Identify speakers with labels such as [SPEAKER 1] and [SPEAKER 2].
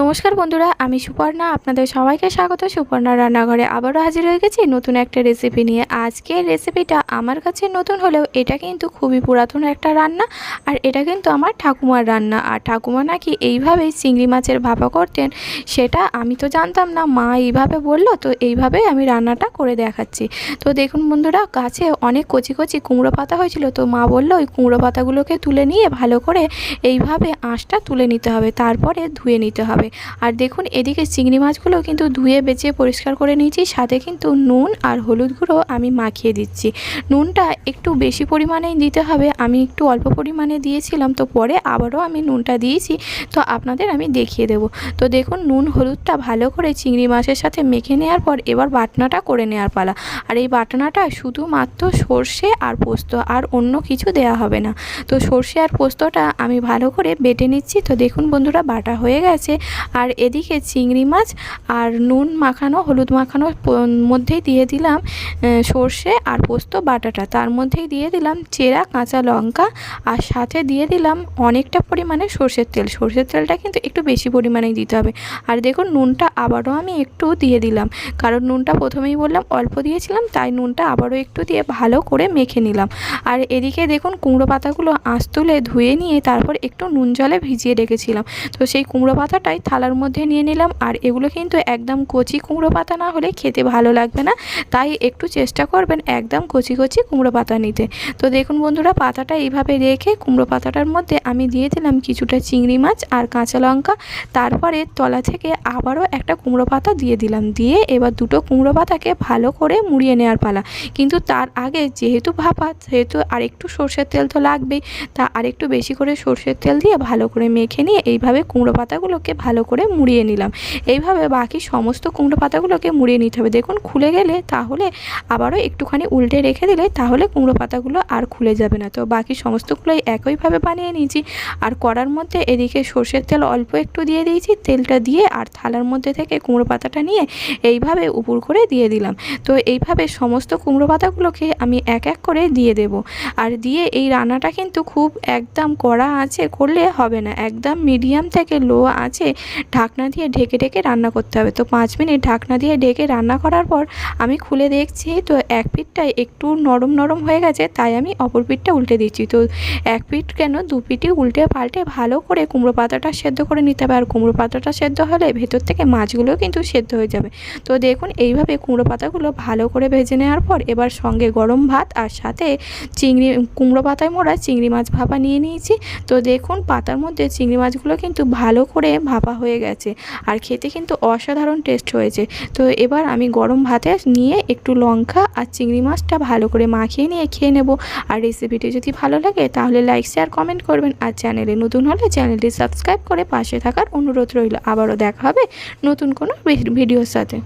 [SPEAKER 1] নমস্কার বন্ধুরা, আমি সুপর্ণা, আপনাদের সবাইকে স্বাগত। সুপর্ণা রান্নাঘরে আবারও হাজির হয়ে গেছি নতুন একটা রেসিপি নিয়ে। আজকের রেসিপিটা আমার কাছে নতুন হলেও এটা কিন্তু খুবই পুরাতন একটা রান্না আর এটা কিন্তু আমার ঠাকুমার রান্না। আর ঠাকুমা নাকি এইভাবেই চিংড়ি মাছের ভাপা করতেন, সেটা আমি তো জানতাম না, মা এইভাবে বলল, তো এইভাবেই আমি রান্নাটা করে দেখাচ্ছি। তো দেখুন বন্ধুরা, গাছে অনেক কচি কচি কুমড়ো পাতা হয়েছিল, তো মা বলল ওই কুমড়ো পাতাগুলোকে তুলে নিয়ে ভালো করে এইভাবে আঁশটা তুলে নিতে হবে, তারপরে ধুয়ে নিতে হবে। আর দেখুন, এদিকে চিংড়ি মাছগুলো কিন্তু ধুয়ে বেছে পরিষ্কার করে নিয়েছি। সাথে কিন্তু নুন আর হলুদ গুঁড়ো আমি মাখিয়ে দিচ্ছি। নুনটা একটু বেশি পরিমাণেই দিতে হবে। আমি একটু অল্প পরিমাণে দিয়েছিলাম, তো পরে আবারও আমি নুনটা দিয়েছি। তো আপনাদের আমি দেখিয়ে দেব। তো দেখুন, নুন, হলুদটা ভালো করে চিংড়ি মাছের সাথে মেখে নেওয়ার পর এবার বাটনাটা করে নেওয়ার পালা। আর এই বাটনাটা শুধুমাত্র সর্ষে আর পোস্ত, আর অন্য কিছু দেয়া হবে না। তো সর্ষে আর পোস্তটা আমি ভালো করে বেটে নিচ্ছি। তো দেখুন, বন্ধুরা, বাটা হয়ে গেছে। আর এদিকে চিংড়ি মাছ আর নুন মাখানো, হলুদ মাখানো মধ্যেই দিয়ে দিলাম সর্ষে আর পোস্ত, বাটাটা। তার মধ্যেই দিয়ে দিলাম চেরা, কাঁচা লঙ্কা আর সাথে দিয়ে দিলাম অনেকটা পরিমাণে সর্ষের তেল। সর্ষের তেলটা কিন্তু একটু বেশি পরিমাণেই দিতে হবে। আর দেখুন, নুনটা আবারও আমি একটু দিয়ে দিলাম। কারণ নুনটা প্রথমেই বললাম, অল্প দিয়েছিলাম, তাই নুনটা আবারও একটু দিয়ে ভালো করে মেখে নিলাম। আর এদিকে দেখুন, কুমড়ো পাতাগুলো আঁশ তুলে ধুয়ে নিয়ে তারপর একটু নুন জলে ভিজিয়ে রেখেছিলাম। তো সেই কুমড়ো পাতাটাই থালার মধ্যে নিয়ে নিলাম। আর এগুলো কিন্তু একদম কচি কুমড়ো পাতা না হলে খেতে ভালো লাগবে না। তাই একটু চেষ্টা করবেন একদম কচি কচি কুমড়ো পাতা নিতে। তো দেখুন বন্ধুরা, পাতাটা এইভাবে রেখে কুমড়ো পাতাটার মধ্যে আমি দিয়ে দিলাম কিছুটা চিংড়ি মাছ আর কাঁচা লঙ্কা। তারপরে তলা থেকে আবারও একটা কুমড়ো পাতা দিয়ে দিলাম। দিয়ে এবার দুটো কুমড়ো পাতাকে ভালো করে মুড়িয়ে নেওয়ার পালা। কিন্তু তার আগে যেহেতু ভাপা, সেহেতু আরেকটু সর্ষের তেল তো লাগবেই। তা আরেকটু বেশি করে সর্ষের তেল দিয়ে ভালো করে মেখে নিয়ে এইভাবে কুমড়ো পাতাগুলোকে ভালো করে মুড়িয়ে নিলাম। এইভাবে বাকি সমস্ত কুমড়ো পাতাগুলোকে মুড়িয়ে নিতে হবে। দেখুন, খুলে গেলে তাহলে আবারও একটুখানি উল্টে রেখে দিলে তাহলে কুমড়ো পাতাগুলো আর খুলে যাবে না। তো বাকি সমস্তগুলোই একইভাবে বানিয়ে নিয়েছি। আর কড়ার মধ্যে এদিকে সর্ষের তেল অল্প একটু দিয়ে দিয়েছি। তেলটা দিয়ে আর থালার মধ্যে থেকে কুমড়ো পাতাটা নিয়ে এইভাবে উপর করে দিয়ে দিলাম। তো এইভাবে সমস্ত কুমড়ো পাতাগুলোকে আমি এক এক করে দিয়ে দেব। আর দিয়ে এই রান্নাটা কিন্তু খুব একদম কড়া আছে, করলে হবে না। একদম মিডিয়াম থেকে লো আছে। ঢাকনা দিয়ে ঢেকে ঢেকে রান্না করতে হবে। তো পাঁচ মিনিট ঢাকনা দিয়ে ঢেকে রান্না করার পর আমি খুলে দেখছি তো এক পিঠটা একটু নরম নরম হয়ে গেছে, তাই আমি অপর পিঠটা উল্টে দিচ্ছি। তো এক পিঠ কেন, দু পিঠই উল্টে পাল্টে ভালো করে কুমড়ো পাতাটা সেদ্ধ করে নিতে হবে। আর কুমড়ো পাতাটা সেদ্ধ হলে ভেতর থেকে মাছগুলোও কিন্তু সেদ্ধ হয়ে যাবে। তো দেখুন এইভাবে কুমড়ো পাতাগুলো ভালো করে ভেজে নেওয়ার পর এবার সঙ্গে গরম ভাত আর সাথে চিংড়ি, কুমড়ো পাতায় মোড়া চিংড়ি মাছ ভাপা নিয়ে নিয়েছি। তো দেখুন পাতার মধ্যে চিংড়ি মাছগুলো কিন্তু ভালো করে ভাপা হয়ে গেছে। আর খেতে কিন্তু অসাধারণ টেস্ট হয়েছে। তো এবার আমি গরম ভাতে নিয়ে একটু লঙ্কা আর চিংড়ি মাছটা ভালো করে মাখিয়ে নিয়ে খেয়ে নেব। আর রেসিপিটি যদি ভালো লাগে তাহলে লাইক শেয়ার কমেন্ট করবেন। আর চ্যানেলে নতুন হলে চ্যানেলটি সাবস্ক্রাইব করে পাশে থাকার অনুরোধ রইল। আবারও দেখা হবে নতুন কোনো ভিডিওর সাথে।